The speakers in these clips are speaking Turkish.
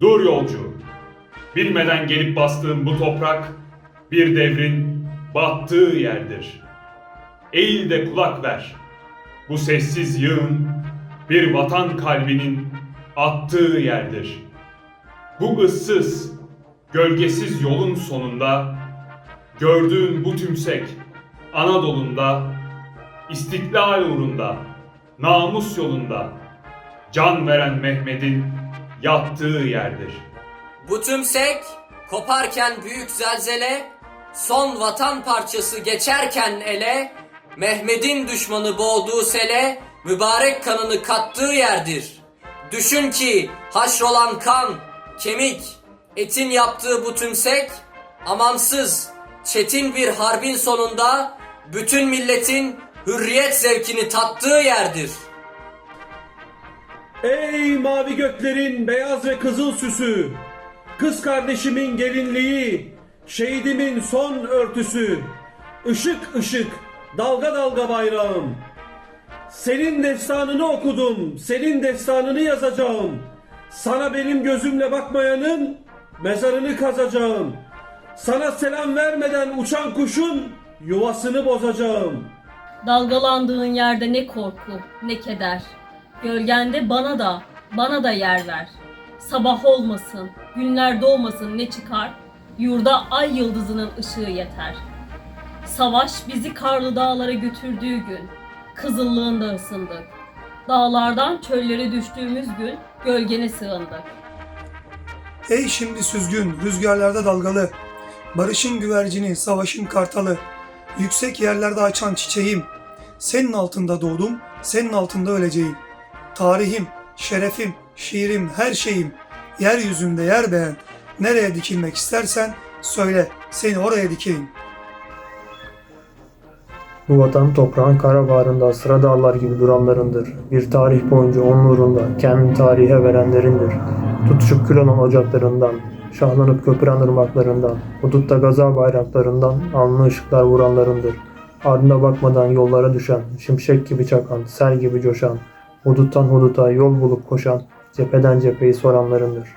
Dur yolcu. Bilmeden gelip bastığın bu toprak bir devrin battığı yerdir. Eğil de kulak ver. Bu sessiz yığın bir vatan kalbinin attığı yerdir. Bu ıssız, gölgesiz yolun sonunda gördüğün bu tümsek Anadolu'nda istiklal uğrunda, namus yolunda can veren Mehmet'in yattığı yerdir. Bu tümsek koparken büyük zelzele, son vatan parçası geçerken ele, Mehmet'in düşmanı boğduğu sele, mübarek kanını kattığı yerdir. Düşün ki haşrolan kan, kemik, etin yaptığı bu tümsek, amansız, çetin bir harbin sonunda, bütün milletin hürriyet zevkini tattığı yerdir. Ey mavi göklerin beyaz ve kızıl süsü, kız kardeşimin gelinliği, şehidimin son örtüsü, ışık ışık, dalga dalga bayrağım. Senin destanını okudum, senin destanını yazacağım. Sana benim gözümle bakmayanın mezarını kazacağım. Sana selam vermeden uçan kuşun yuvasını bozacağım.'' Dalgalandığın yerde ne korku, ne keder. Gölgende bana da, bana da yer ver. Sabah olmasın, günler doğmasın ne çıkar. Yurda ay yıldızının ışığı yeter. Savaş bizi karlı dağlara götürdüğü gün, kızıllığında ısındık. Dağlardan çöllere düştüğümüz gün gölgene sığındık. Ey şimdi süzgün, rüzgarlarda dalgalı, barışın güvercini, savaşın kartalı, yüksek yerlerde açan çiçeğim, senin altında doğdum, senin altında öleceğim. Tarihim, şerefim, şiirim, her şeyim, yeryüzünde yer beğen, nereye dikilmek istersen söyle, seni oraya dikeyim. Bu vatan toprağın kara sıra dağlar gibi duranlarındır. Bir tarih boyunca onun uğrunda kendini tarihe verenlerindir. Tutuşup kül olan ocaklarından, şahlanıp köpüren ırmaklarından, hudutta gaza bayraklarından alnına ışıklar vuranlarındır. Ardına bakmadan yollara düşen, şimşek gibi çakan, sel gibi coşan, huduttan huduta yol bulup koşan, cepheden cepheyi soranlarındır.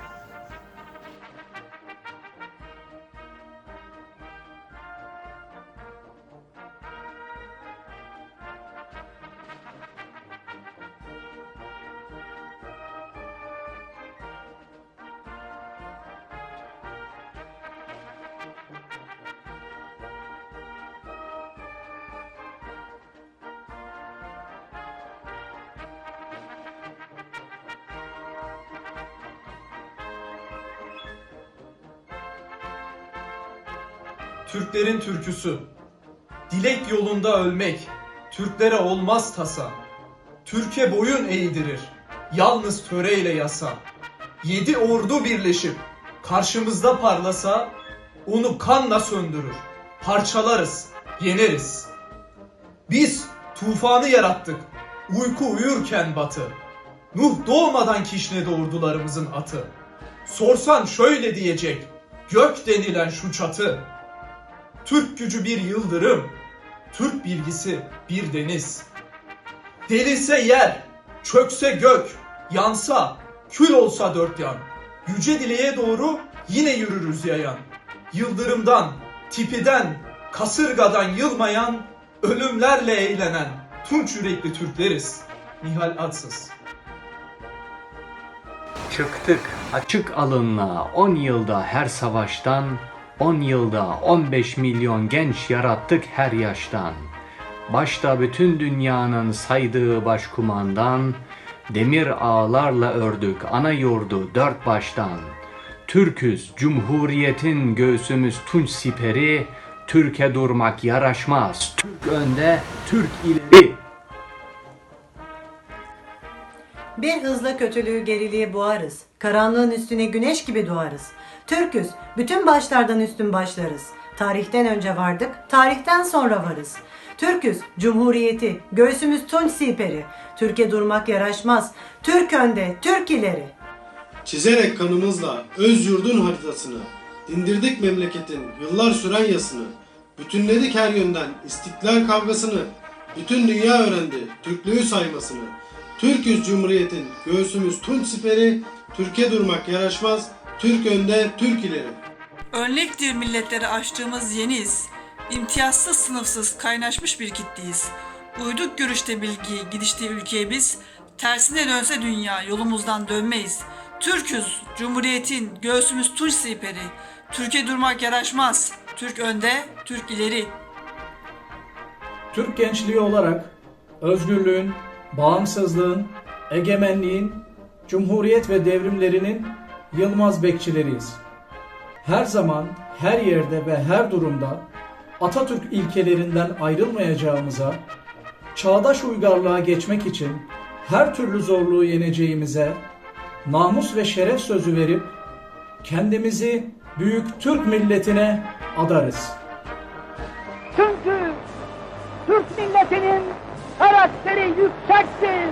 Türklerin türküsü. Dilek yolunda ölmek, Türklere olmaz tasa. Türkiye boyun eğdirir, yalnız töreyle yasa. Yedi ordu birleşip karşımızda parlasa, onu kanla söndürür, parçalarız, yeneriz. Biz tufanı yarattık, uyku uyurken batı. Nuh doğmadan kişnedi ordularımızın atı. Sorsan şöyle diyecek, gök denilen şu çatı. Türk gücü bir yıldırım, Türk bilgisi bir deniz. Delinse yer, çökse gök, yansa, kül olsa dört yan. Yüce dileğe doğru yine yürürüz yayan. Yıldırımdan, tipiden, kasırgadan yılmayan, ölümlerle eğlenen tunç yürekli Türkleriz. Nihal Adsız Çıktık açık alınla 10 yılda her savaştan 10 yılda 15 milyon genç yarattık her yaştan. Başta bütün dünyanın saydığı başkumandan Demir ağlarla ördük ana yurdu dört baştan. Türküz, Cumhuriyet'in göğsümüz tunç siperi, Türkiye durmak yaraşmaz. Türk önde, Türk ileri. Bir hızla kötülüğü geriliğe boğarız. Karanlığın üstüne güneş gibi doğarız. Türküz, bütün başlardan üstün başlarız. Tarihten önce vardık, tarihten sonra varız. Türküz, Cumhuriyeti, göğsümüz tunç siperi. Türkiye durmak yaraşmaz. Türk önde, Türk ileri. Çizerek kanımızla öz yurdun haritasını, dindirdik memleketin yıllar süren yasını, bütünledik her yönden istiklal kavgasını, bütün dünya öğrendi Türklüğü saymasını. Türküz Cumhuriyet'in göğsümüz tunç siperi, Türkiye durmak yaraşmaz, Türk önde, Türk ileri. Örnektir milletlere açtığımız yeniyiz. İmtiyazsız sınıfsız kaynaşmış bir kitleyiz. Uyduk görüşte bilgi, gidişte ülkeye biz. Tersine dönse dünya, yolumuzdan dönmeyiz. Türküz, Cumhuriyet'in, göğsümüz tunç siperi. Türkiye durmak yaraşmaz. Türk önde, Türk ileri. Türk gençliği olarak özgürlüğün, bağımsızlığın, egemenliğin, cumhuriyet ve devrimlerinin yılmaz bekçileriyiz. Her zaman, her yerde ve her durumda Atatürk ilkelerinden ayrılmayacağımıza, çağdaş uygarlığa geçmek için her türlü zorluğu yeneceğimize, namus ve şeref sözü verip kendimizi büyük Türk milletine adarız. Çünkü Türk milletinin karakteri yüksektir.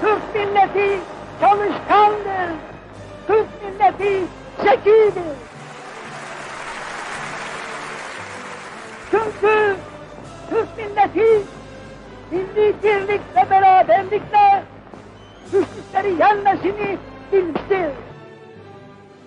Türk milleti çalışkandır. Türk milleti zekidir. Çünkü Türk milleti milli birlik ve beraberlikle güçlükleri yenmesini bilmiştir.